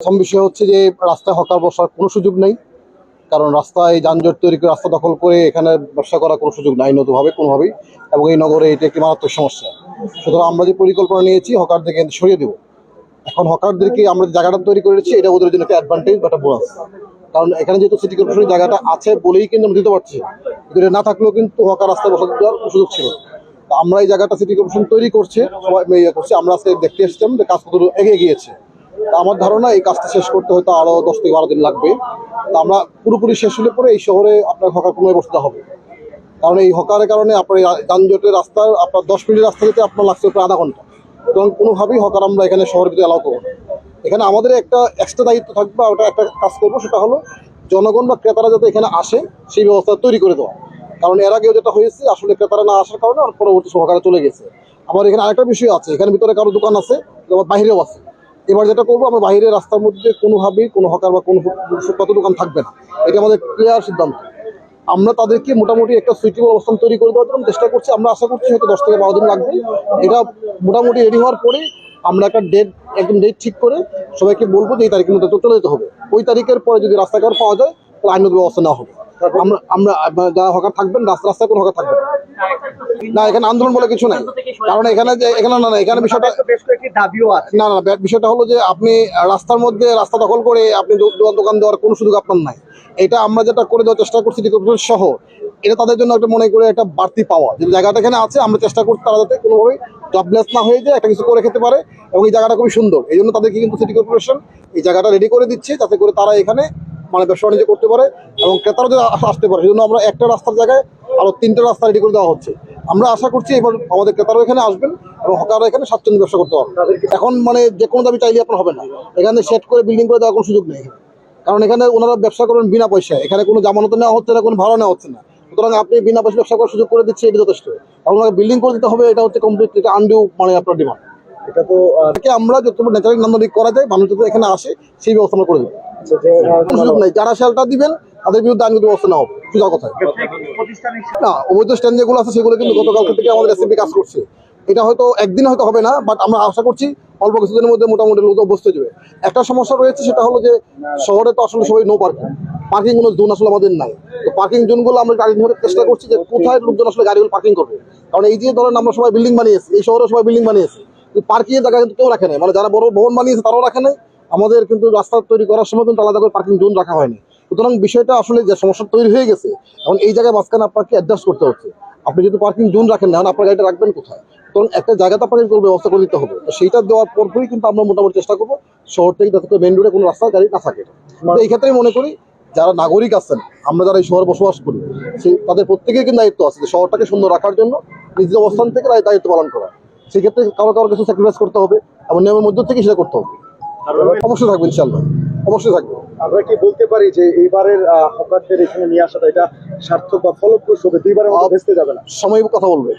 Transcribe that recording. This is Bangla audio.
প্রথম বিষয় হচ্ছে যে রাস্তায় হকার বসার কোনো সুযোগ নেই। কারণ রাস্তায় যানজট তৈরি করে রাস্তা দখল করে এখানে ব্যবসা করার কোনো সুযোগ নাই, নতুনভাবে, কোনোভাবেই। এবং এই নগরে এটি একটি মারাত্মক সমস্যা। সুতরাং আমরা যে পরিকল্পনা নিয়েছি এখান সরিয়ে দেবো। এখন হকারদেরকে আমরা জায়গাটা তৈরি করেছি, এটা ওদের জন্য একটা অ্যাডভান্টেজ বা একটা বোনাস কারণ এখানে যেহেতু সিটি কর্পোরেশনের জায়গাটা আছে বলেই কিন্তু আমরা দিতে পারছি। কিন্তু না থাকলেও কিন্তু হকার রাস্তায় বসা দেওয়ার সুযোগ ছিল আমরা এই জায়গাটা সিটি কর্পোরেশন তৈরি করছে, সবাই ইয়ে করছে। আমরা আজকে দেখতে এসেছিলাম যে কাজ এগিয়ে গিয়েছে। আমার ধারণা এই কাজটা শেষ করতে হয়তো আরও দশ থেকে বারো দিন লাগবে। তা আমরা পুরোপুরি শেষ হলে পরে এই শহরে আপনার হকার কোনো বসতে হবে। কারণ এই হকারের কারণে আপনার যানজটের রাস্তা আপনার দশ মিনিট রাস্তা যেতে আপনার লাগছে প্রায় আধা ঘণ্টা। এবং কোনোভাবেই হকার আমরা এখানে শহরের ভিতরে অ্যালাউ করব এখানে আমাদের একটা এক্সট্রা দায়িত্ব থাকবে ওটা একটা কাজ করব, সেটা হলো জনগণ বা ক্রেতারা যাতে এখানে আসে, সেই ব্যবস্থা তৈরি করে দেওয়া। কারণ এর আগেও যেটা হয়েছে, আসলে ক্রেতারা না আসার কারণে পরবর্তী সহকারে চলে গেছে। আবার এখানে আরেকটা বিষয় আছে, এখানে ভিতরে কারও দোকান আছে, আবার বাইরেও আছে। এবার যেটা করব আমরা বাইরে রাস্তার মধ্যে কোনোভাবেই কোনো হকার বা কোনো কত দোকান থাকবে না। এটা আমাদের ক্লিয়ার সিদ্ধান্ত। আমরা তাদেরকে মোটামুটি একটা সুইটেবল অবস্থান তৈরি করে দেওয়ার জন্য চেষ্টা করছি। আমরা আশা করছি হয়তো দশ থেকে বারো দিন লাগবে। এটা মোটামুটি রেডি হওয়ার পরে আমরা একটা ডেট একদম ডেট ঠিক করে সবাইকে বলব যে এই তারিখের মধ্যে তো চলে যেতে হবে। ওই তারিখের পরে যদি রাস্তাঘাট পাওয়া যায় তাহলে আইনত ব্যবস্থা নেওয়া হবে। আমরা আমরা যারা হকার থাকবেন রাস্তা রাস্তায় কোনো হকার থাকবে না। না এখানে আন্দোলন বলে কিছু নাই। কারণ এখানে যে এখানে না না এখানে বিষয়টা দাবিও আছে। না না বিষয়টা হলো যে আপনি রাস্তার মধ্যে রাস্তা দখল করে আপনি দোকান দোকান দেওয়ার কোনো সুযোগ আপনার নাই। এটা আমরা যেটা করে দেওয়ার চেষ্টা করছি কর্পোরেশন সহ এটা তাদের জন্য একটা মনে করে একটা বাড়তি পাওয়া যে জায়গাটা এখানে আছে আমরা চেষ্টা করছি তারা যাতে কোনোভাবেই জবলেস না হয়ে যায় একটা কিছু করে খেতে পারে এবং এই জায়গাটা খুবই সুন্দর। এই জন্য তাদেরকে কিন্তু সিটি কর্পোরেশন এই জায়গাটা রেডি করে দিচ্ছে যাতে করে তারা এখানে মানে ব্যবসা বাণিজ্য করতে পারে এবং ক্রেতারা যদি আসতে পারে। সেই জন্য আমরা একটা রাস্তার জায়গায় আরও তিনটা রাস্তা রেডি করে দেওয়া হচ্ছে। আমরা আশা করছি এবার আমাদের ক্রেতারা এখানে আসবেন এবং হকাররা এখানে স্বাচ্ছন্দ্য ব্যবসা করতে পারবে এখন মানে যে কোনো দাবি চাইলে আপনার হবে না। এখানে সেট করে বিল্ডিং করে দেওয়ার কোনো সুযোগ নেই। কারণ এখানে ওনারা ব্যবসা করবেন বিনা পয়সায়। এখানে কোনো জামানত নেওয়া হচ্ছে না কোনো ভাড়া নেওয়া হচ্ছে না। সুতরাং আপনি বিনা পয়সা ব্যবসা করার সুযোগ করে দিচ্ছে এটা যথেষ্ট। ওনাকে বিল্ডিং করে দিতে হবে এটা হচ্ছে কমপ্লিট এটা আনডিউ মানে আপনার ডিমান্ড এটা তো আমরা যতটুকু ন্যাচারালি নান্দনিক করা যায় মানুষ যাতে এখানে আসে সেই ব্যবস্থা আমরা করে দেবো। কোনো সুযোগ নেই। যারা শেলটা দিবেন তাদের বিরুদ্ধে আইনগত ব্যবস্থা নেওয়া হবে সোজা কথা। না, অবৈধ স্ট্যান্ড যেগুলো আছে, সেগুলো কিন্তু গতকাল থেকে আমাদের এসএমপি কাজ করছে। এটা হয়তো একদিন হয়তো হবে না বাট আমরা আশা করছি অল্প কিছুদিনের মধ্যে মোটামুটি লোক অভ্যস্ত যাবে। একটা সমস্যা রয়েছে, সেটা হলো যে শহরে তো আসলে সবাই নো পার্কিং পার্কিং কোনো জোন আসলে আমাদের নাই। তো পার্কিং জোনগুলো আমরা গাড়ি ধরে চেষ্টা করছি যে কোথায় লোকজন আসলে গাড়িগুলো পার্কিং করবে। কারণ এই যে ধরেন আমরা সবাই বিল্ডিং বানিয়েছি, এই শহরে সবাই বিল্ডিং বানিয়েছি। কিন্তু পার্কিং এর জায়গা কিন্তু কেউ রাখে নাই। মানে যারা বড় ভবন বানিয়েছে, তারাও রাখে নাই। আমাদের কিন্তু রাস্তা তৈরি করার সময় কিন্তু আলাদা করে পার্কিং জোন রাখা হয়নি। সুতরাং বিষয়টা আসলে যে সমস্যা তৈরি হয়ে গেছে এখন এই জায়গায় মাঝখানে আপনাকে অ্যাডজাস্ট করতে হচ্ছে। আপনি যদি পার্কিং জোন রাখেন না আপনার গাড়িটা রাখবেন কোথায়? তখন একটা জায়গাতে আপনাকে কোনো ব্যবস্থা করে দিতে হবে। তো সেইটা দেওয়ার পরপরই কিন্তু আমরা মোটামুটি চেষ্টা করব শহর থেকে যাতে মেন রোডে কোনো রাস্তা গাড়ি না থাকে। তো এই ক্ষেত্রেই মনে করি যারা নাগরিক আছেন আমরা যারা এই শহরে বসবাস করি সেই তাদের প্রত্যেকের কিন্তু দায়িত্ব আছে যে শহরটাকে সুন্দর রাখার জন্য নিজের অবস্থান থেকে দায়িত্ব পালন করা। সেক্ষেত্রে কারও কারও কিছু স্যাক্রিফাইস করতে হবে এবং নিয়মের মধ্যে থেকে সেটা করতে হবে। অবশ্যই থাকবে ইনশাল্লাহ অবশ্যই থাকবে। আমরা কি বলতে পারি যে এইবারের আহ, হকারদের এখানে নিয়ে আসাটা এটা সার্থক বা ফলপ্রসূ হবে? দুইবারের মধ্যে ভেস্তে যাবে না। সময় কথা বলবে।